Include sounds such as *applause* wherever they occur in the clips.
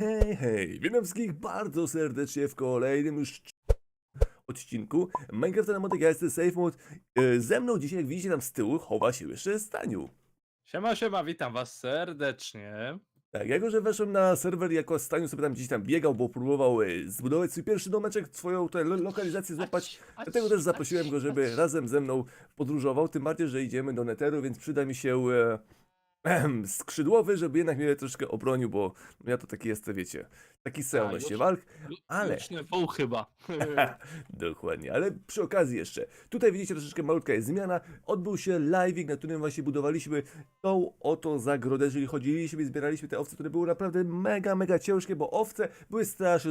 Hej, hej, witam wszystkich bardzo serdecznie w kolejnym już odcinku Minecrafta na motek, ja jestem SafeMode. E, Ze mną dzisiaj, jak widzicie tam z tyłu, chowa się jeszcze Staniu. Siema, siema, witam was serdecznie. Tak, jako że weszłem na serwer, jako Staniu sobie tam gdzieś tam biegał, bo próbował e, zbudować swój pierwszy domeczek, swoją tutaj lo lokalizację złapać, Dlatego też zaprosiłem go, żeby razem ze mną podróżował, tym bardziej, że idziemy do Netheru, więc przyda mi się e, *clears throat* skrzydłowy, żeby jednak mnie troszkę obronił, bo ja to taki jestem, wiecie, taki seł A, nośnie już- walk. Ale- wół chyba. *laughs* Dokładnie, ale przy okazji jeszcze, tutaj widzicie troszeczkę malutka jest zmiana, odbył się live'ik, na którym właśnie budowaliśmy tą oto zagrodę, jeżeli chodziliśmy i zbieraliśmy te owce, które były naprawdę mega, mega ciężkie, bo owce były strasznie,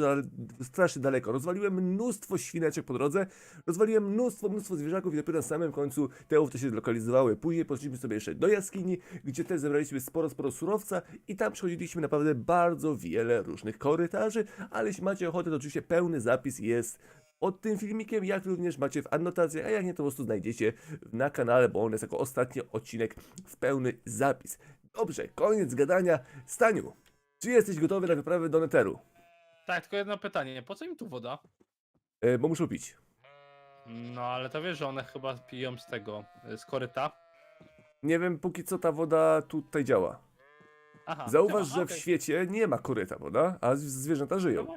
strasznie daleko. Rozwaliłem mnóstwo świneczek po drodze, rozwaliłem mnóstwo, mnóstwo zwierzaków i dopiero na samym końcu te owce się zlokalizowały. Później poszliśmy sobie jeszcze do jaskini, gdzie też zebraliśmy sporo, sporo surowca i tam przechodziliśmy naprawdę bardzo wiele różnych korytarzy, ale jeśli macie ochotę, to oczywiście pełny zapis jest pod tym filmikiem, jak również macie w annotacji, a jak nie, to po prostu znajdziecie na kanale, bo on jest jako ostatni odcinek w pełny zapis. Dobrze, koniec gadania. Staniu, czy jesteś gotowy na wyprawę do Netheru? tak, tylko jedno pytanie, po co im tu woda? E, bo muszę pić. No ale to wiesz, że one chyba piją z tego, y, z koryta. Nie wiem, póki co ta woda tutaj działa. Aha, Zauważ, siema, że w okej. świecie nie ma koryta, prawda? A z- zwierzęta No, żyją.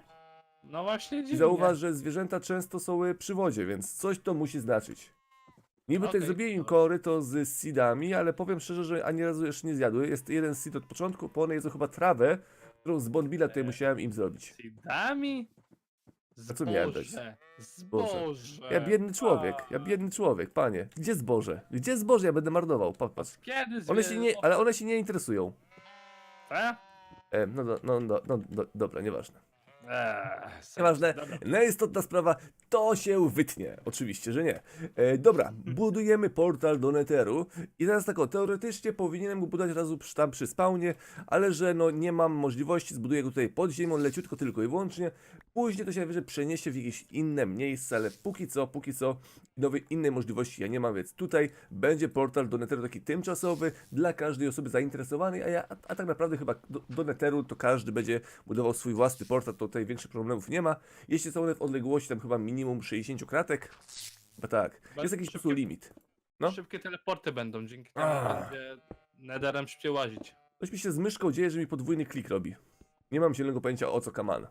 no właśnie dziwnie. zauważ, że zwierzęta często są e, przy wodzie, więc coś to musi znaczyć. Niby Okej, zrobiłem im dobra. koryto z seedami, ale powiem szczerze, że ani razu jeszcze nie zjadły. Jest jeden seed od początku, po one jedzą chyba trawę, którą z Bonbilla tutaj Eee. musiałem im zrobić. Sidami? A co miałem dać? Zboże. Zboże. Ja biedny człowiek, ja biedny człowiek, panie. Gdzie zboże? Gdzie zboże? Ja będę marnował, popatrz. Kiedy One zwie- się nie, ale one się nie interesują. E, no, do, no, no, no, do, dobra, nieważne. Eee, Nieważne. Najistotna sprawa, to się wytnie. Oczywiście, że nie. E, dobra, budujemy portal do Netheru i teraz tak o, teoretycznie powinienem go budować razu przy, tam przy spawnie, ale że no nie mam możliwości, zbuduję go tutaj pod ziemią, leciutko tylko i wyłącznie. Później to się najwyżej przeniesie w jakieś inne miejsce, ale póki co, póki co nowej innej możliwości ja nie mam, więc tutaj będzie portal do Netheru taki tymczasowy dla każdej osoby zainteresowanej, a ja, a, a tak naprawdę chyba do, do Netheru to każdy będzie budował swój własny portal, to tutaj większych problemów nie ma. Jeśli są one w odległości tam chyba minimum 60 kratek, chyba tak, jest jakiś po prostu szybkie- limit. no. Szybkie teleporty będą, dzięki temu A. będzie Netherem szybciej łazić. Coś mi się z myszką dzieje, że mi podwójny klik robi. Nie mam zielonego pojęcia o co kaman.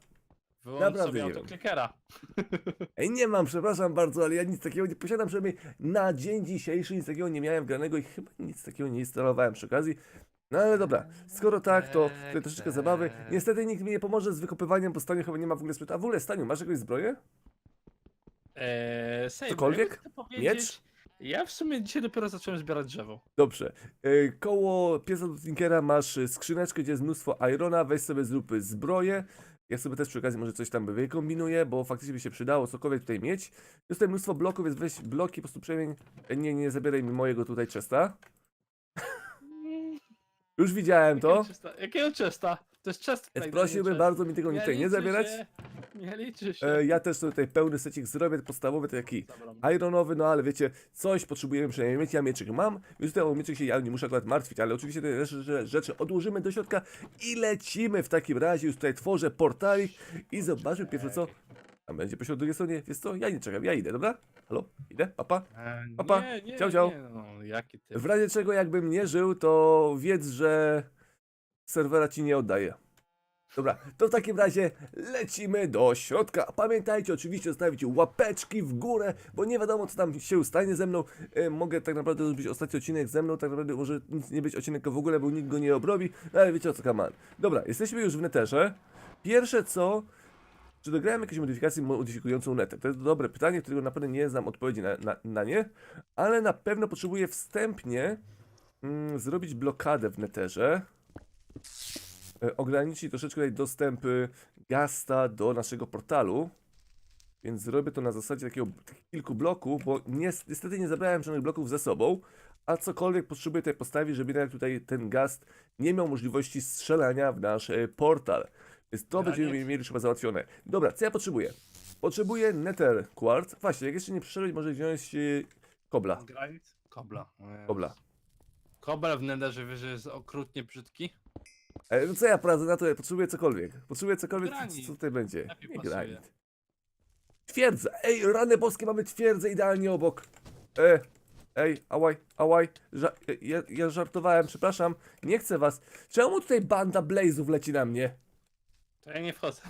Wyłącz Naprawdę sobie nie wiem. autoklikera. *laughs* Ej, nie mam, przepraszam bardzo, ale ja nic takiego nie posiadam, przynajmniej na dzień dzisiejszy nic takiego nie miałem wgranego i chyba nic takiego nie instalowałem przy okazji. No ale dobra, skoro tak, to tutaj troszeczkę zabawy. Niestety nikt mi nie pomoże z wykopywaniem, bo Staniu chyba nie ma w ogóle sprytu. A w ogóle Staniu, masz jakąś zbroję? Eee, Sejm, Cokolwiek? jakby to powiedzieć, Miecz? Ja w sumie dzisiaj dopiero zacząłem zbierać drzewo. Dobrze. E, Koło piesa do Tinkera masz e, skrzyneczkę, gdzie jest mnóstwo irona, weź sobie zrób zbroję. Ja sobie też przy okazji może coś tam wykombinuję, bo faktycznie by się przydało cokolwiek tutaj mieć. Jest tutaj mnóstwo bloków, więc weź bloki, po prostu przemień. E, Nie, nie zabieraj mi mojego tutaj chesta. Już widziałem to. Jakiego chesta? To jest chest. Więc prosiłbym bardzo mi tego tutaj nie liczy zabierać. Się, nie liczy się. E, ja też tutaj pełny secik zrobię, podstawowy, taki Dobra. ironowy, no ale wiecie, coś potrzebujemy przynajmniej mieć, ja mieczyk mam, więc tutaj o mieczyk się ja nie muszę akurat martwić, ale oczywiście te rzeczy, rzeczy odłożymy do środka i lecimy w takim razie, już tutaj tworzę portalik i zobaczmy pierwsze co, tam będzie po drugiej stronie, wiesz co, ja nie czekam, ja idę, dobra? Halo? Idę? Papa? E, Papa, Nie, nie, ciao, ciao. Nie, no, jaki ty. W razie czego jakbym nie żył, to wiedz, że serwera ci nie oddaję. Dobra, to w takim razie lecimy do środka. Pamiętajcie oczywiście zostawić łapeczki w górę, bo nie wiadomo co tam się stanie ze mną. E, mogę tak naprawdę zrobić ostatni odcinek ze mną, tak naprawdę może nic nie być odcinek w ogóle, bo nikt go nie obrobi, no ale wiecie o co kaman. Dobra, jesteśmy już w neterze. Pierwsze co, czy dograłem jakieś modyfikacje modyfikującą netę? To jest dobre pytanie, którego na pewno nie znam odpowiedzi na, na, na nie, ale na pewno potrzebuję wstępnie mm, zrobić blokadę w neterze. E, ograniczyć troszeczkę tutaj dostępy Gasta do naszego portalu. Więc zrobię to na zasadzie takiego kilku bloków, bo nies- niestety nie zabrałem żadnych bloków ze sobą, a cokolwiek potrzebuję tutaj postawić, żeby jednak tutaj ten Gast nie miał możliwości strzelania w nasz e, portal. Więc to będziemy mieli chyba załatwione. Dobra, co ja potrzebuję? Potrzebuję Nether Quartz. Właśnie, jak jeszcze nie przyszedłeś, może wziąć e, kobla. Granic? Kobla. Kobla. Kobel w Netherze wiesz, że jest okrutnie brzydki? E, no co ja poradzę na to? Ja potrzebuję cokolwiek. Potrzebuję cokolwiek, co, Granit. co tutaj będzie. Lepiej Nie pasuje. granit. Twierdza! Ej, rany boskie, mamy twierdzę idealnie obok. E, ej, ałaj, ałaj. Ża ja, ja żartowałem, przepraszam. Nie chcę was. Czemu tutaj banda blazów leci na mnie? To ja nie wchodzę.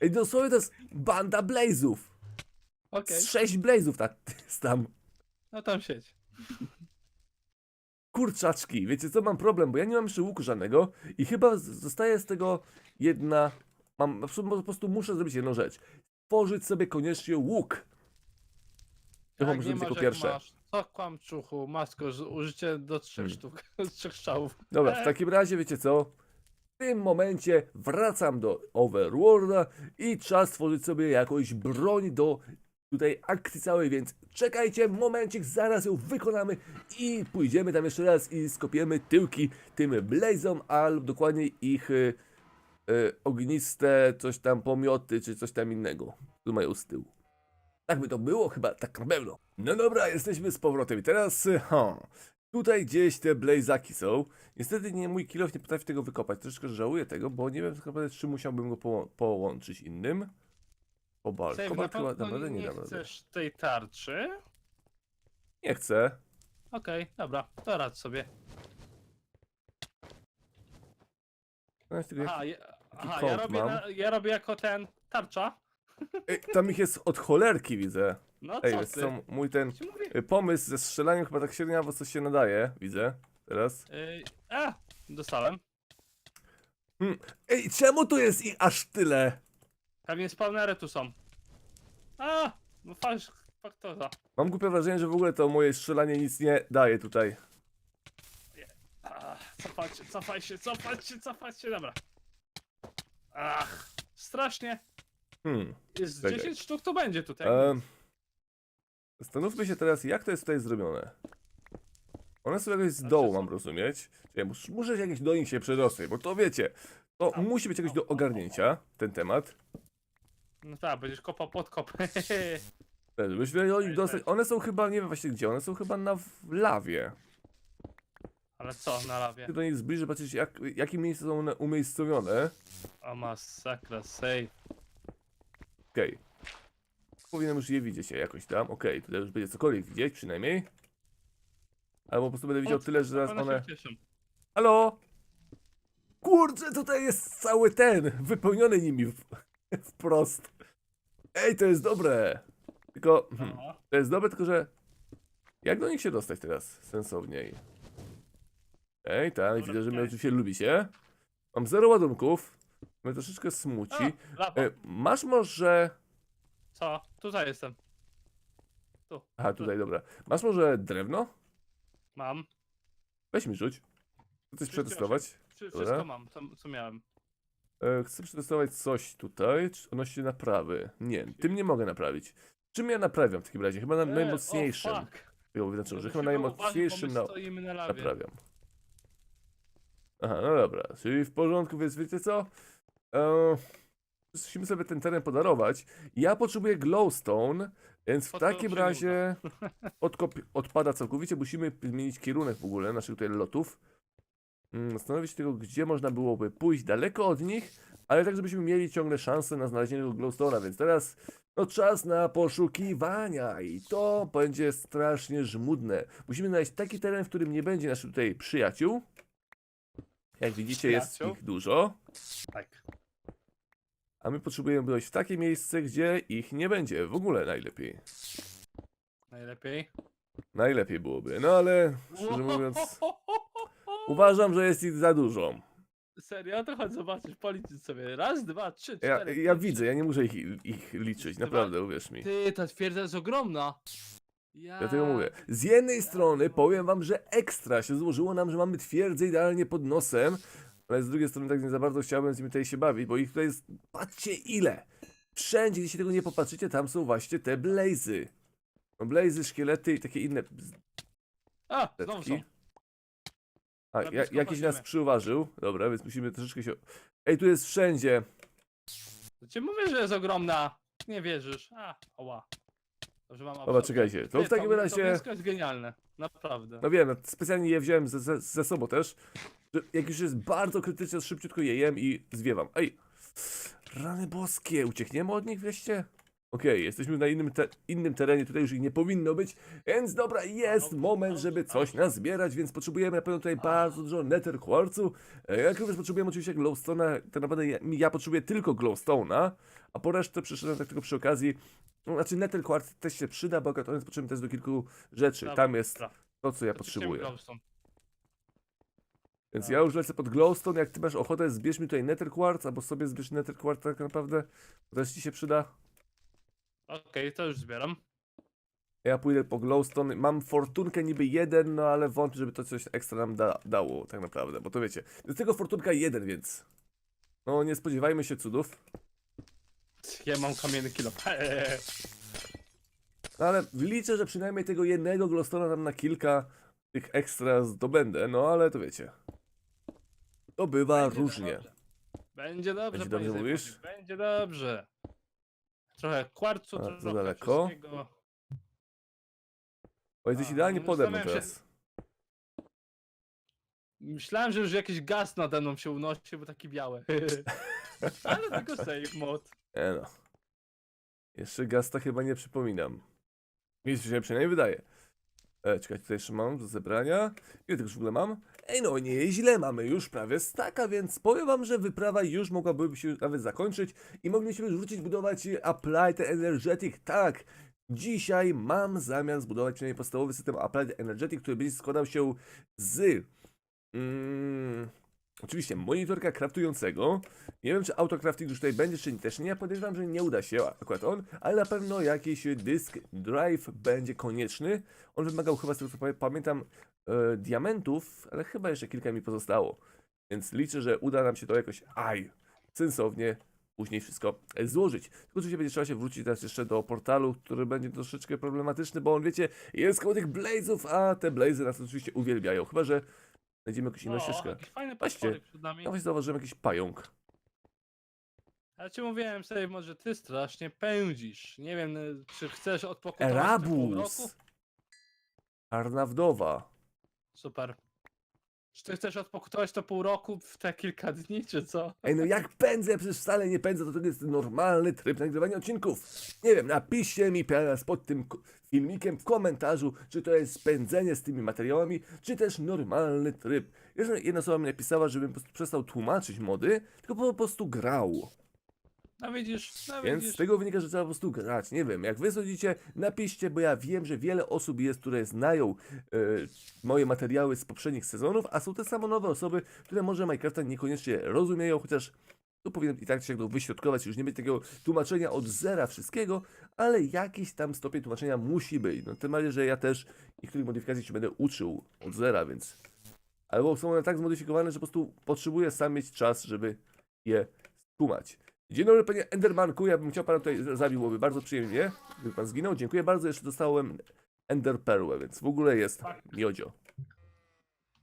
Ej, dosłownie to jest banda blazów. Okej, Z sześć blazów tak jest tam. no tam siedź. Kurczaczki, wiecie co, mam problem, bo ja nie mam jeszcze łuku żadnego i chyba z- zostaje z tego jedna... Mam, po prostu muszę zrobić jedną rzecz. Tworzyć sobie koniecznie łuk. To Jak nie zrobić jako jak pierwsze. masz. Co kłamczuchu, masko, z- użycie do trzech Hmm. sztuk, z *laughs* trzech strzałów. Dobra, w takim razie wiecie co? W tym momencie wracam do Overworlda i czas tworzyć sobie jakąś broń do tutaj akcji całej, więc czekajcie, momencik, zaraz ją wykonamy i pójdziemy tam jeszcze raz i skopiemy tyłki tym blazom, albo dokładnie ich y, y, ogniste coś tam pomioty, czy coś tam innego, tu mają z tyłu. Tak by to było? Chyba tak na pewno. No dobra, jesteśmy z powrotem i teraz, y, ha, tutaj gdzieś te blazaki są. Niestety nie, mój kilof nie potrafi tego wykopać, troszkę żałuję tego, bo nie wiem tak naprawdę, czy musiałbym go po, połączyć innym. Kobalt, Save, na kobalt chyba pewno naprawdę nie nie dam rady. chcesz tej tarczy? Nie chcę. Okej, dobra, to radź sobie. No, jak- Aha, ja, aha, kąt ja, robię mam. na, ja robię jako ten tarcza. Ej, tam ich jest od cholerki, widzę. No Ej, co wiesz ty? co, mój ten Ci mówię. y, pomysł ze strzelaniem chyba tak średniawo coś się nadaje, widzę. Teraz. Ej, a, dostałem. Ej, czemu tu jest ich aż tyle? Pewnie spawnery tu są. A, no fakt, faktorza. Mam głupie wrażenie, że w ogóle to moje strzelanie nic nie daje tutaj. A, Cofać się, cofaj się, cofać się, cofać się, dobra. Ach, strasznie. Hmm. Jest Czekaj. 10 sztuk, to będzie tutaj. Zastanówmy się teraz, jak to jest tutaj zrobione. One są jakoś z Znaczy dołu, mam rozumieć. Ja mus, muszę się jakiś do nich się przedostać, bo to wiecie, to A, musi być jakoś do ogarnięcia, ten temat. No tak, będziesz kopał pod kop. *laughs* Też, Żeby się do nich dostać. One są chyba, nie wiem właśnie gdzie, one są chyba na lawie. Ale co na lawie? Chcę do nich zbliżyć, patrzeć jak, w jakim miejscu są one umiejscowione. O masakra, save. Okej. Powinienem już je widzieć jakoś tam. Okej, tutaj już będzie cokolwiek widzieć przynajmniej. Albo po prostu będę widział tyle, że zaraz One się cieszą. Halo? Kurczę, tutaj jest cały ten, wypełniony nimi w, *laughs* wprost. Ej, to jest dobre. Tylko, hmm, to jest dobre, tylko że... Jak do nich się dostać teraz sensowniej? Ej, tak, widzę, że mnie okej. oczywiście lubicie. Mam zero ładunków. Mnie troszeczkę smuci. A. E, masz może... Co? Tutaj jestem. Tu. Aha, tutaj, dobra. Masz może drewno? Mam. Weź mi rzuć. Chcę coś przetestować. Wszy- Dobra. Wszystko mam, co, co miałem. E, chcę przetestować coś tutaj, czy odnośnie naprawy. Nie, tym nie mogę naprawić. Czym ja naprawiam w takim razie? Chyba na E, najmocniejszym. O, fuck. Wyznaczyłem, że chyba Musimy uważać, bo najmocniejszym my na, stoimy na lawie. naprawiam. Aha, no dobra, czyli w porządku, więc wiecie co? E, musimy sobie ten teren podarować. Ja potrzebuję glowstone, więc w takim się razie *laughs* odkop odpada całkowicie. Musimy zmienić kierunek w ogóle naszych tutaj lotów. Mm, Zastanowić się tylko, gdzie można byłoby pójść daleko od nich, ale tak, żebyśmy mieli ciągle szansę na znalezienie tego glowstone'a, więc teraz no czas na poszukiwania i to będzie strasznie żmudne. Musimy znaleźć taki teren, w którym nie będzie naszych tutaj przyjaciół. Jak widzicie, jest Przyjaciół? ich dużo, Tak. A my potrzebujemy dojść w takie miejsce, gdzie ich nie będzie. W ogóle najlepiej. Najlepiej. Najlepiej byłoby, no ale szczerze mówiąc, *laughs* uważam, że jest ich za dużo. Serio? To chodź zobaczyć, policzyć sobie. Raz, dwa, trzy, Ja, cztery. ja pięć, widzę, ja nie muszę ich, ich liczyć, Dwa. naprawdę, uwierz mi. Ty, ta twierdza jest ogromna. Ja... Dlatego mówię. Z jednej strony powiem wam, że ekstra się złożyło nam, że mamy twierdzę idealnie pod nosem, ale z drugiej strony tak nie za bardzo chciałbym z nimi tutaj się bawić, bo ich tutaj jest, patrzcie ile! Wszędzie, gdzie się tego nie popatrzycie, tam są właśnie te blazy. No blazy, szkielety i takie inne A, znowu są. A, ja, jakiś nas przyuważył. Dobra, więc musimy troszeczkę się... Ej, tu jest wszędzie. Ci mówię, że jest ogromna. Nie wierzysz. A, oła. Dobrze mam Dobra, czekajcie. To w takim To razie... mięsko jest genialne. Naprawdę. No wiem, no, specjalnie je wziąłem ze, ze, ze sobą też. Jak już jest bardzo krytyczne, szybciutko je jem i zwiewam. Ej, rany boskie, uciekniemy od nich wreszcie? Okej, jesteśmy na innym, te innym terenie, tutaj już ich nie powinno być, więc dobra, jest moment, żeby coś nazbierać, więc potrzebujemy na pewno tutaj bardzo dużo nether quartzu, e, jak również potrzebujemy oczywiście glowstone'a, tak naprawdę ja, ja potrzebuję tylko glowstone'a, a po resztę przyszedłem tak tylko przy okazji, no, znaczy nether quartz też się przyda, bo on jest potrzebny też do kilku rzeczy, tam jest to, co ja potrzebuję. glowstone. Więc Tak. ja już lecę pod glowstone, jak ty masz ochotę, zbierz mi tutaj nether quartz, albo sobie zbierz nether quartz tak naprawdę, to też ci się przyda. Okej, to już zbieram. Ja pójdę po glowstone, mam fortunkę niby jeden, no ale wątpię, żeby to coś ekstra nam da, dało tak naprawdę, bo to wiecie, jest tylko fortunka jeden, więc no nie spodziewajmy się cudów, Ja mam kamienny kilo. *laughs* no ale liczę, że przynajmniej tego jednego glowstona nam na kilka tych ekstra zdobędę, no ale to wiecie, to bywa Będzie różnie. dobrze. Będzie dobrze, Będzie panie dobrze, mówisz? Będzie dobrze. Trochę kwarcu, A, za trochę daleko? wszystkiego. O, jesteś A, idealnie no, pode mną zastanawiam się- teraz. Myślałem, że już jakiś gaz nade mną się unosi, bo taki biały. *laughs* Ale tylko save mod. Nie no. Jeszcze gasta chyba nie przypominam. Mi się przynajmniej wydaje. E, czekaj, tutaj jeszcze mam do zebrania. Ile tego już w ogóle mam? Ej no, nieźle, mamy już prawie staka, więc powiem wam, że wyprawa już mogłaby się nawet zakończyć i moglibyśmy już wrócić budować Applied Energetic. Tak, dzisiaj mam zamiar zbudować przynajmniej podstawowy system Applied Energetic, który będzie składał się z... Mm, oczywiście monitorka craftującego, nie wiem, czy autocrafting już tutaj będzie, czy też nie. Ja podejrzewam, że nie uda się akurat on, ale na pewno jakiś dysk drive będzie konieczny. On wymagał chyba, z tego co pamię- pamiętam, e, diamentów, ale chyba jeszcze kilka mi pozostało. Więc liczę, że uda nam się to jakoś, aj, sensownie później wszystko e, złożyć. Tylko oczywiście będzie trzeba się wrócić teraz jeszcze do portalu, który będzie troszeczkę problematyczny, bo on, wiecie, jest koło tych blazów, a te blazy nas oczywiście uwielbiają. Chyba, że znajdziemy jakąś inną O, ścieżkę. jakiś fajny Patrzcie. potworek przed nami. Ja właśnie zauważyłem jakiś pająk. Ja ci mówiłem, sobie może ty strasznie pędzisz. Nie wiem, y, czy chcesz odpokutować te pół roku? Erabus! Czarna wdowa. Super. Czy ty chcesz odpokutować to pół roku w te kilka dni, czy co? Ej, no jak pędzę, przecież wcale nie pędzę, to, to jest normalny tryb nagrywania odcinków. Nie wiem, napiszcie mi teraz pod tym filmikiem w komentarzu, czy to jest spędzenie z tymi materiałami, czy też normalny tryb. Jeszcze jedna osoba mi napisała, żebym po prostu przestał tłumaczyć mody, tylko po prostu grał. No widzisz, no Więc z tego wynika, że trzeba po prostu grać. Nie wiem, jak wy sądzicie, napiszcie, bo ja wiem, że wiele osób jest, które znają e, moje materiały z poprzednich sezonów, a są te samo nowe osoby, które może Minecrafta niekoniecznie rozumieją, chociaż tu powinienem i tak się wyśrodkować, już nie być takiego tłumaczenia od zera wszystkiego, ale jakiś tam stopień tłumaczenia musi być. No tym bardziej, że ja też niektórych modyfikacji się będę uczył od zera, więc... Albo są one tak zmodyfikowane, że po prostu potrzebuję sam mieć czas, żeby je tłumać. Dzień dobry panie Endermanku, ja bym chciał pana tutaj zabił, byłoby bardzo przyjemnie, gdyby pan zginął. Dziękuję bardzo, jeszcze dostałem Ender Perłę, więc w ogóle jest miodzio.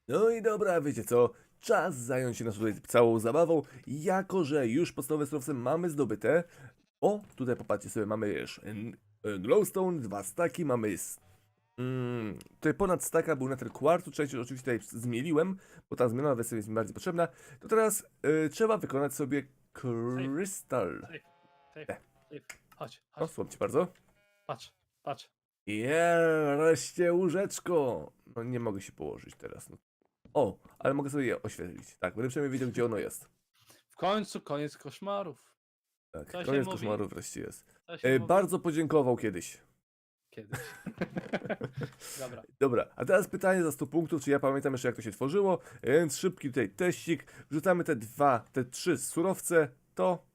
No i dobra, wiecie co, czas zająć się naszą tutaj całą zabawą, jako że już podstawowe surowce mamy zdobyte. O, tutaj popatrzcie sobie, mamy już e, glowstone, dwa staki, mamy Mm, tutaj ponad staka był na ten kwartu, część oczywiście tutaj zmieliłem, bo ta zmiana wersja jest mi bardziej potrzebna. To teraz e, trzeba wykonać sobie krystal. Safe, E. safe. Chodź, chodź, słucham cię bardzo. patrz, patrz. Wreszcie łóżeczko! No nie mogę się położyć teraz. No. O, ale mogę sobie je oświetlić. Tak, będę przynajmniej wiedział, gdzie ono jest. W końcu koniec koszmarów. Tak, To się koniec mówi. koszmaru wreszcie jest. To się E, mówi bardzo podziękował kiedyś. Kiedyś. *laughs* Dobra. Dobra, a teraz pytanie za 100 punktów, czy ja pamiętam jeszcze jak to się tworzyło, więc szybki tutaj teścik, wrzucamy te dwa, te trzy surowce, to,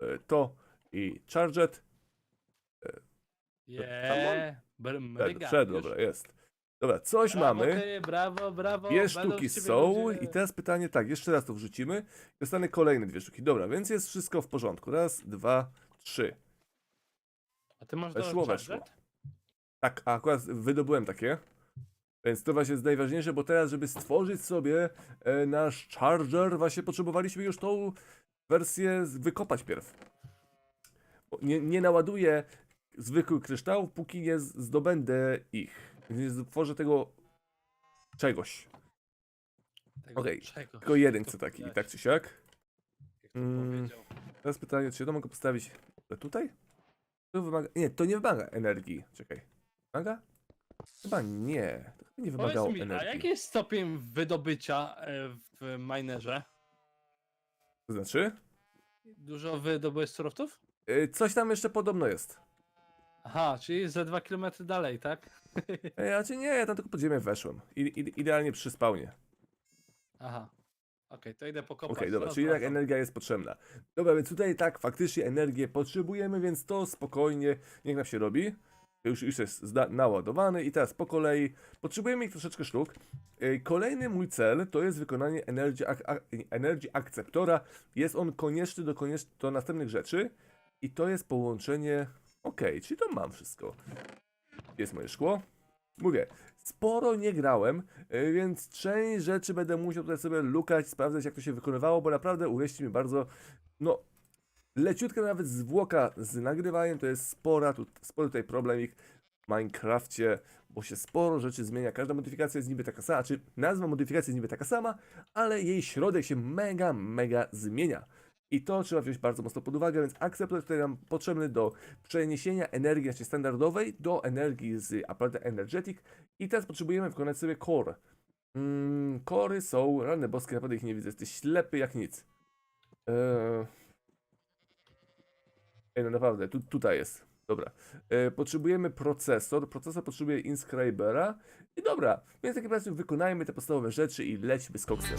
e, to i charget, Yeah. przed, przed, dobra, jest. Dobra, coś Brawo, mamy, Ty, brawo, brawo. dwie sztuki są ludzie. i teraz pytanie, tak, jeszcze raz to wrzucimy i dostanę kolejne dwie sztuki, dobra, więc jest wszystko w porządku, raz, dwa, trzy, A ty masz weszło, do weszło. Tak, a akurat wydobyłem takie, więc to właśnie jest najważniejsze, bo teraz, żeby stworzyć sobie e, nasz charger, właśnie potrzebowaliśmy już tą wersję wykopać pierw. Bo Nie, nie naładuję zwykłych kryształów, póki nie zdobędę ich. Nie stworzę tego czegoś. Tego Okej, czego? Tylko jeden chce taki, i tak czy siak. jak to Mm. powiedział. Teraz pytanie, czy ja to mogę postawić tutaj? To wymaga... Nie, to nie wymaga energii. Czekaj. Wymaga? Chyba nie. To chyba nie wymagało Powiedz mi, a energii. jaki jest stopień wydobycia e, w minerze? To znaczy? Dużo wydobyłeś surowców? Yy, coś tam jeszcze podobno jest. Aha, czyli ze 2 km dalej, tak? Ej, a czy nie, ja tam tylko pod ziemię weszłem. I, i, idealnie przy spawnie. Aha. Okej, to idę pokopać. Okej, dobra, zaraz czyli tak wracam. energia jest potrzebna. Dobra, więc tutaj tak, faktycznie energię potrzebujemy, więc to spokojnie, niech nam się robi. Już, już jest naładowany i teraz po kolei potrzebujemy ich troszeczkę sztuk. Yy, Kolejny mój cel to jest wykonanie Energy, ak- ak- energy Acceptora. Jest on konieczny do, koniecz- do następnych rzeczy i to jest połączenie... Okej, czyli to mam wszystko. Jest moje szkło? Mówię, sporo nie grałem, yy, więc część rzeczy będę musiał tutaj sobie lukać, sprawdzać jak to się wykonywało, bo naprawdę uwierzcie mi bardzo, no leciutka nawet zwłoka z nagrywaniem to jest spora, tu, spory tutaj problemik w Minecrafcie, bo się sporo rzeczy zmienia, każda modyfikacja jest niby taka sama, czy nazwa modyfikacji jest niby taka sama, ale jej środek się mega, mega zmienia. I to trzeba wziąć bardzo mocno pod uwagę, więc akceptor tutaj nam potrzebny do przeniesienia energii znaczy standardowej do energii z aparatem Energetic i teraz potrzebujemy wykonać sobie core. Mm, kory są, rany boskie, naprawdę ich nie widzę, jesteś ślepy jak nic. Eee... Ej, no naprawdę, tu, tutaj jest. Dobra. E, potrzebujemy procesor. Procesor potrzebuje inscribera. I dobra, więc w takim razie wykonajmy te podstawowe rzeczy i lećmy z koksem.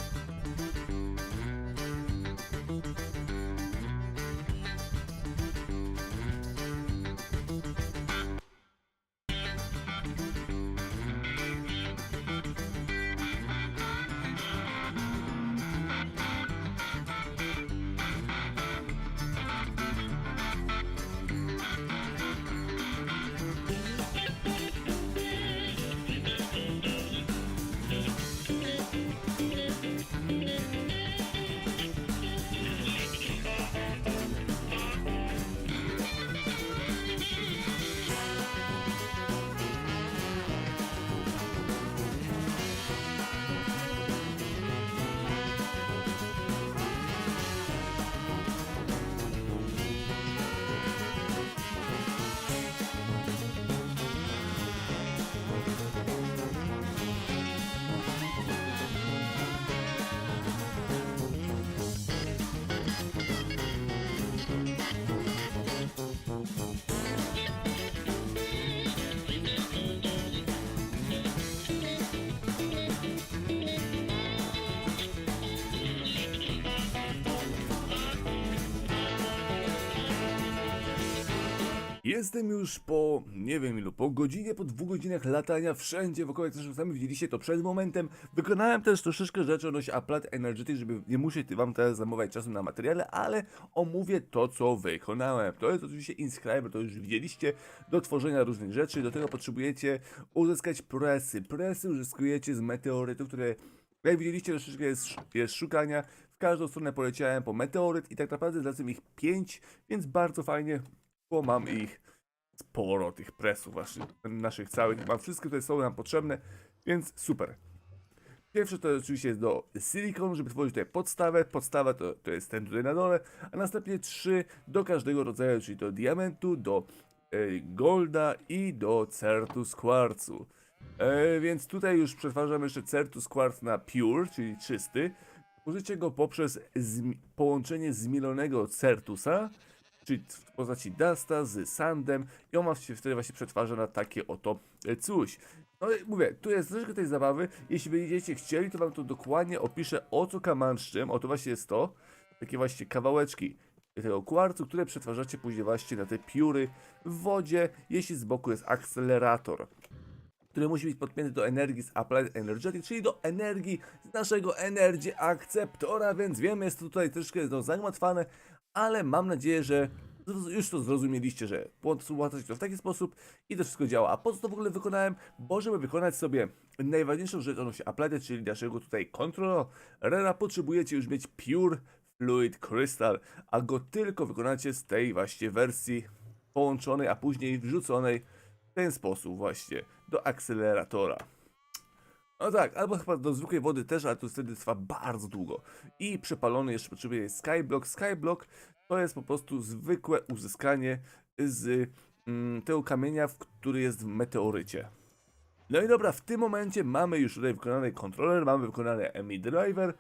Jestem już po, nie wiem ilu, po godzinie, po dwóch godzinach latania wszędzie wokoło, jak zresztą sami widzieliście to przed momentem. Wykonałem też troszeczkę rzeczy odnośnie Aplat Energetic, żeby nie musieć wam teraz zamować czasu na materiale, ale omówię to, co wykonałem. To jest oczywiście Inscriber, to już widzieliście, do tworzenia różnych rzeczy, do tego potrzebujecie uzyskać presy. Presy uzyskujecie z meteorytów, które jak widzieliście, troszeczkę jest, jest szukania. W każdą stronę poleciałem po meteoryt i tak naprawdę znalazłem ich 5, więc bardzo fajnie, bo mam ich sporo, tych presów waszych, naszych całych. Mam wszystkie, które są nam potrzebne, więc super. Pierwsze to oczywiście jest do silikon, żeby tworzyć tutaj podstawę. Podstawa to, to jest ten tutaj na dole, a następnie trzy do każdego rodzaju, czyli do diamentu, do e, golda i do certus quartzu. E, więc tutaj już przetwarzam jeszcze certus quartz na pure, czyli czysty. Użycie go poprzez połączenie zmielonego certusa, czyli w postaci dusta z sandem i on się wtedy właśnie przetwarza na takie oto e, coś. No i mówię, tu jest troszeczkę tej zabawy. Jeśli będziecie chcieli, to wam to dokładnie opiszę o co kamanszczym. O to właśnie jest to. Takie właśnie kawałeczki tego kwarcu, które przetwarzacie później właśnie na te pióry w wodzie, jeśli z boku jest akcelerator który musi być podpięty do energii z Applied Energetic, czyli do energii z naszego Energy Akceptora, więc wiem, jest to tutaj troszkę no, zagmatwane, ale mam nadzieję, że już to zrozumieliście, że łatać to w taki sposób i to wszystko działa. A po co to w ogóle wykonałem? Bo żeby wykonać sobie najważniejszą rzecz odnośnie Applied, czyli naszego tutaj kontrolera, potrzebujecie już mieć Pure Fluid Crystal, a go tylko wykonacie z tej właśnie wersji połączonej, a później wrzuconej w ten sposób właśnie do akceleratora. No tak, albo chyba do zwykłej wody też, ale to wtedy trwa bardzo długo. I przepalony jeszcze potrzebuje Skyblock. Skyblock to jest po prostu zwykłe uzyskanie z mm, tego kamienia, który jest w meteorycie. No i dobra, w tym momencie mamy już tutaj wykonany kontroler, mamy wykonany MI driver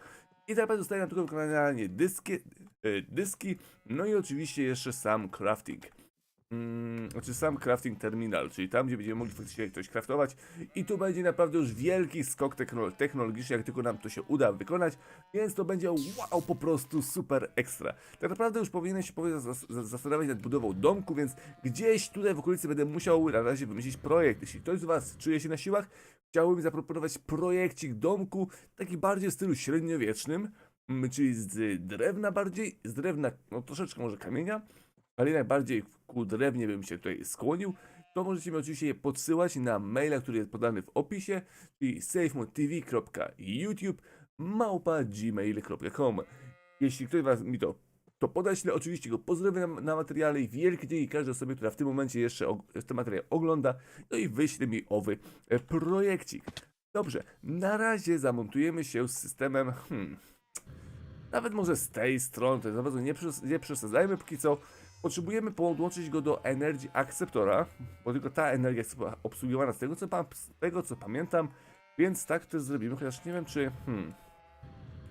i teraz zostaje nam tylko wykonanie dyski, y, dyski, no i oczywiście jeszcze sam crafting. Mm, znaczy sam crafting terminal, czyli tam, gdzie będziemy mogli faktycznie coś craftować i tu będzie naprawdę już wielki skok techno- technologiczny, jak tylko nam to się uda wykonać, więc to będzie wow, po prostu super ekstra. Tak naprawdę już powinienem się zastanawiać nad budową domku, więc gdzieś tutaj w okolicy będę musiał na razie wymyślić projekt. Jeśli ktoś z Was czuje się na siłach, chciałbym zaproponować projekcik domku, taki bardziej w stylu średniowiecznym, mm, czyli z drewna bardziej, z drewna, no troszeczkę może kamienia, ale jednak bardziej ku drewnie bym się tutaj skłonił, to możecie mi oczywiście je podsyłać na maila, który jest podany w opisie, czyli safemodtv.youtube małpa gmail.com. Jeśli ktoś was mi to, to podeśle, oczywiście go pozdrawiam na, na materiale i wielkie dzięki każdej osobie, która w tym momencie jeszcze ten materiał ogląda, no i wyśle mi owy e, projekcik. Dobrze, na razie zamontujemy się z systemem, hmm, nawet może z tej strony, to jest bardzo nie, przes- nie przesadzajmy póki co. Potrzebujemy podłączyć go do Energy Acceptora, bo tylko ta energia jest obsługiwana z tego co, z tego, co pamiętam, więc tak też zrobimy, chociaż nie wiem czy... Hmm,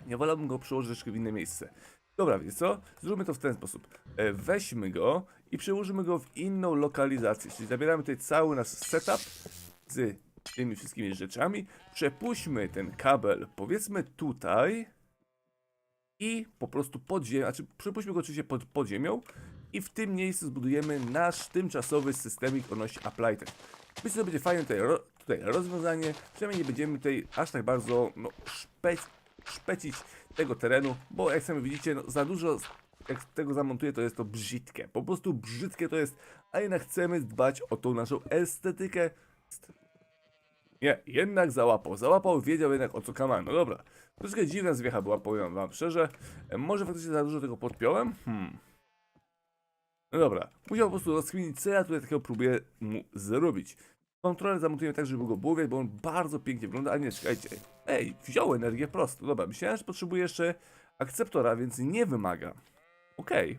nie wolałbym go przełożyć troszkę w inne miejsce. Dobra, wiecie co? Zróbmy to w ten sposób. E, weźmy go i przełożymy go w inną lokalizację, czyli zabieramy tutaj cały nasz setup z tymi wszystkimi rzeczami, przepuśćmy ten kabel, powiedzmy tutaj i po prostu pod ziemią, znaczy przepuśćmy go oczywiście pod, pod ziemią i w tym miejscu zbudujemy nasz tymczasowy systemik o nosi Applied. Myślę, że będzie fajne tutaj, ro, tutaj rozwiązanie, przynajmniej nie będziemy tutaj aż tak bardzo no, szpe, szpecić tego terenu, bo jak sami widzicie, no, za dużo jak tego zamontuję, to jest to brzydkie. Po prostu brzydkie to jest, a jednak chcemy dbać o tą naszą estetykę. Nie, jednak załapał. Załapał, wiedział jednak o co kaman. No dobra. Troszkę dziwna zwiecha była, powiem wam szczerze. E, Może faktycznie za dużo tego podpiąłem? Hmm. No dobra. Musiał po prostu rozkminić, co ja tutaj takiego próbuję mu zrobić. Kontrolę zamontujemy tak, żeby go było widać, bo on bardzo pięknie wygląda. A nie, czekajcie. Ej, wziął energię prosto. Dobra, myślałem, że potrzebuje jeszcze akceptora, więc nie wymaga. Okej.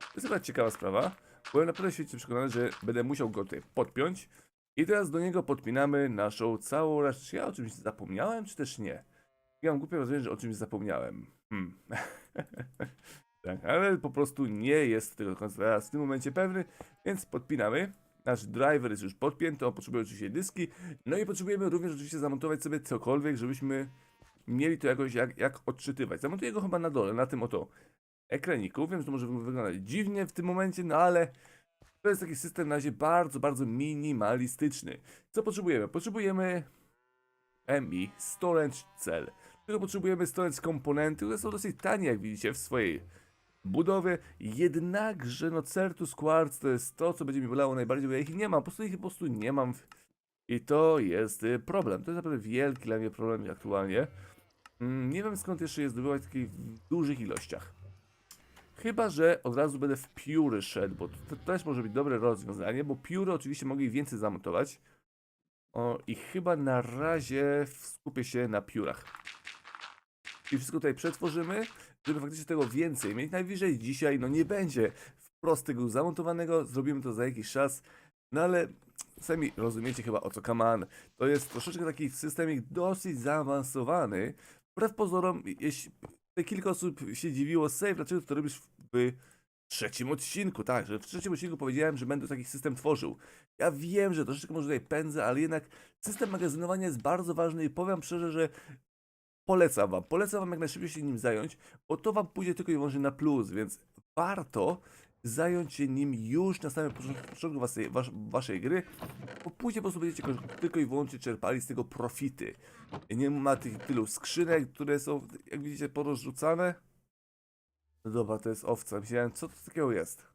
To jest chyba ciekawa sprawa. Byłem naprawdę świetnie przekonany, że będę musiał go tutaj podpiąć. I teraz do niego podpinamy naszą całą resztę. Czy ja o czymś zapomniałem, czy też nie? Ja mam głupie wrażenie, że o czymś zapomniałem. Hmm. *laughs* tak, ale po prostu nie jest tego teraz w tym momencie pewny, więc podpinamy. Nasz driver jest już podpięty, on potrzebuje oczywiście dyski. No i potrzebujemy również oczywiście zamontować sobie cokolwiek, żebyśmy mieli to jakoś jak, jak odczytywać. Zamontuję go chyba na dole, na tym oto ekraniku. Wiem, że to może wyglądać dziwnie w tym momencie, no ale to jest taki system na razie bardzo, bardzo minimalistyczny. Co potrzebujemy? Potrzebujemy MI, Storage Cell. Tylko potrzebujemy storage komponenty, które są dosyć tanie, jak widzicie, w swojej budowie. Jednakże, no Certus Quartz to jest to, co będzie mi bolało najbardziej, bo ja ich nie mam. Po prostu ich po prostu nie mam. I to jest y, problem. To jest naprawdę wielki dla mnie problem aktualnie. Mm, Nie wiem skąd jeszcze je zdobywać w takich dużych ilościach. Chyba, że od razu będę w pióry szedł, bo to też może być dobre rozwiązanie, bo pióry oczywiście mogę ich więcej zamontować. O, i chyba na razie skupię się na piórach. I wszystko tutaj przetworzymy, żeby faktycznie tego więcej mieć. Najwyżej dzisiaj, no nie będzie wprost tego zamontowanego, zrobimy to za jakiś czas, no ale sami rozumiecie chyba o co kaman. To jest troszeczkę taki systemik dosyć zaawansowany. Wbrew pozorom, jeśli kilka osób się dziwiło, Save, dlaczego to robisz w trzecim odcinku? Tak, że w trzecim odcinku powiedziałem, że będę taki system tworzył. Ja wiem, że troszeczkę może tutaj pędzę, ale jednak system magazynowania jest bardzo ważny i powiem szczerze, że polecam wam, polecam wam jak najszybciej się nim zająć, bo to wam pójdzie tylko i wyłącznie na plus, więc warto zająć się nim już na samym początku- waszej, wasz, waszej gry, bo później po prostu będziecie ko- tylko i wyłącznie czerpali z tego profity. Nie ma tych tylu skrzynek, które są, jak widzicie, porozrzucane. No dobra, to jest owca. Myślałem, co to takiego jest?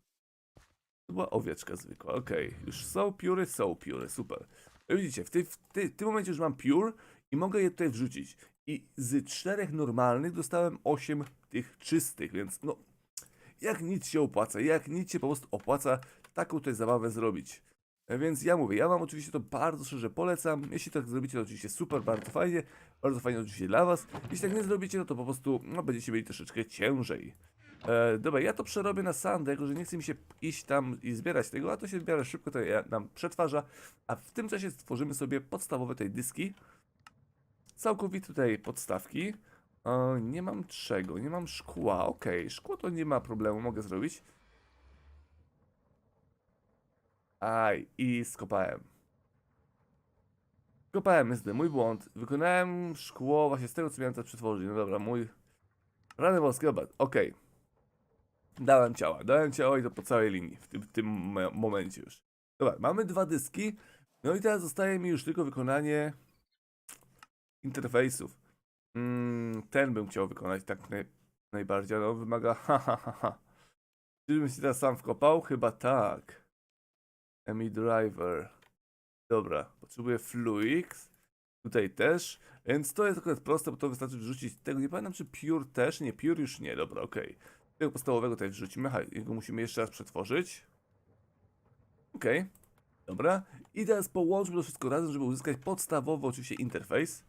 To była owieczka zwykła, okej. Już są pióry, są pióry, super. No widzicie, w, tej, w, w tym momencie już mam piór i mogę je tutaj wrzucić. I z czterech normalnych dostałem 8 tych czystych, więc no, jak nic się opłaca, jak nic się po prostu opłaca taką tutaj zabawę zrobić. E, Więc ja mówię, ja wam oczywiście to bardzo szczerze polecam. Jeśli tak zrobicie, to oczywiście super, bardzo fajnie. Bardzo fajnie oczywiście dla was. Jeśli tak nie zrobicie, no to po prostu no, będziecie mieli troszeczkę ciężej. E, dobra, ja to przerobię na sandę, jako że nie chce mi się iść tam i zbierać tego, a to się w miarę szybko to ja, nam przetwarza. A w tym czasie stworzymy sobie podstawowe tej dyski. Całkowite tutaj podstawki. E, nie mam czego, nie mam szkła. Okej, szkło to nie ma problemu, mogę zrobić. Aj, i skopałem. Skopałem, jest mój błąd. Wykonałem szkło właśnie z tego, co miałem teraz przetworzyć. No dobra, mój... Rany boskie, dobra, okej. Dałem ciała, dałem ciała i to po całej linii, w tym, w tym mo- momencie już. Dobra, mamy dwa dyski. No i teraz zostaje mi już tylko wykonanie interfejsów. Mm, ten bym chciał wykonać tak naj, najbardziej, no wymaga *laughs* ha ha ha ha. Czyżbym się teraz sam wkopał? Chyba tak. MI Driver. Dobra, potrzebuję Fluix. Tutaj też. Więc to jest akurat proste, bo to wystarczy wrzucić tego. Nie pamiętam, czy Pure też. Nie, Pure już nie. Dobra, okej. Tego podstawowego tutaj wrzucimy. Ha, jego musimy jeszcze raz przetworzyć. Okej. Dobra. I teraz połączmy to wszystko razem, żeby uzyskać podstawowy oczywiście interfejs.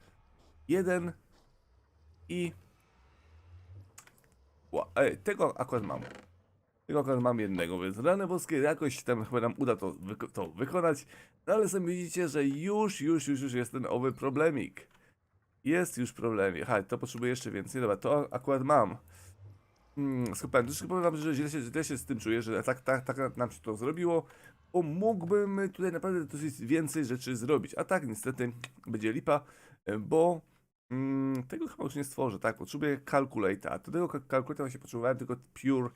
Jeden i... Ej, tego akurat mam. Tego akurat mam jednego, więc rany boskie jakoś tam chyba nam uda to, wyko to wykonać. No ale sami widzicie, że już, już, już, już jest ten owy problemik. Jest już problemik. Aha, to potrzebuję jeszcze więcej. Dobra, to akurat mam. Hmm, skupałem. Troszkę powiem wam, że źle się, źle się z tym czuję, że tak, tak, tak nam się to zrobiło. Bo mógłbym tutaj naprawdę dosyć więcej rzeczy zrobić. A tak, niestety, będzie lipa, bo mm, tego chyba już nie stworzę. Tak, potrzebuję calculator. A do tego calculatora właśnie potrzebowałem tylko pure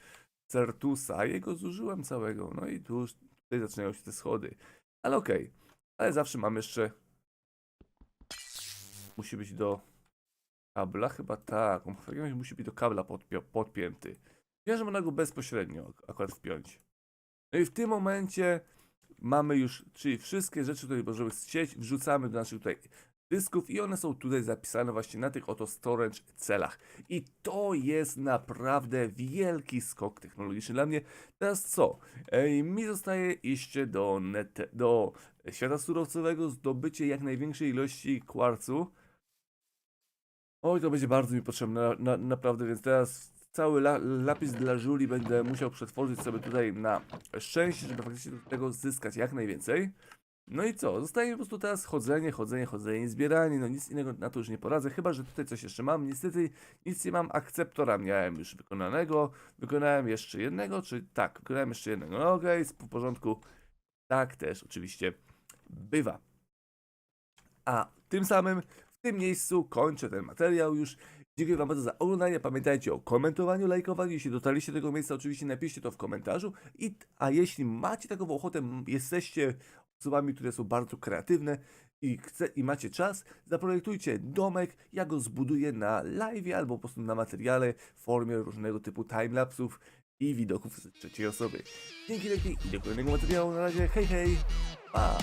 Certusa, jego zużyłem całego. No i tu już tutaj zaczynają się te schody. Ale okej. Ale zawsze mam jeszcze. Musi być do kabla, chyba tak. On musi być do kabla podpio- podpięty. Ja, że można go bezpośrednio ak- akurat wpiąć. No i w tym momencie mamy już, czyli wszystkie rzeczy, które możemy chcieć, wrzucamy do naszych tutaj dysków i one są tutaj zapisane właśnie na tych oto storage celach. I to jest naprawdę wielki skok technologiczny dla mnie. Teraz co? Ej, mi zostaje iście do, net, do świata surowcowego, zdobycie jak największej ilości kwarcu. Oj, to będzie bardzo mi potrzebne, na, na, naprawdę, więc teraz cały la, lapis dla żuli będę musiał przetworzyć sobie tutaj na szczęście, żeby faktycznie do tego zyskać jak najwięcej. No i co? Zostaje mi po prostu teraz chodzenie, chodzenie, chodzenie, zbieranie, no nic innego na to już nie poradzę, chyba że tutaj coś jeszcze mam. Niestety nic nie mam, akceptora miałem już wykonanego, wykonałem jeszcze jednego, czy tak, wykonałem jeszcze jednego. No okej, jest w porządku. Tak też oczywiście bywa. A tym samym w tym miejscu kończę ten materiał już. Dziękuję Wam bardzo za oglądanie. Pamiętajcie o komentowaniu, lajkowaniu. Jeśli dotarliście do tego miejsca, oczywiście napiszcie to w komentarzu. I, a jeśli macie taką ochotę, jesteście osobami, które są bardzo kreatywne i, chce, i macie czas, zaprojektujcie domek, ja go zbuduję na live albo po prostu na materiale w formie różnego typu timelapsów i widoków z trzeciej osoby. Dzięki wielkie i do kolejnego materiału. Na razie, hej hej, pa!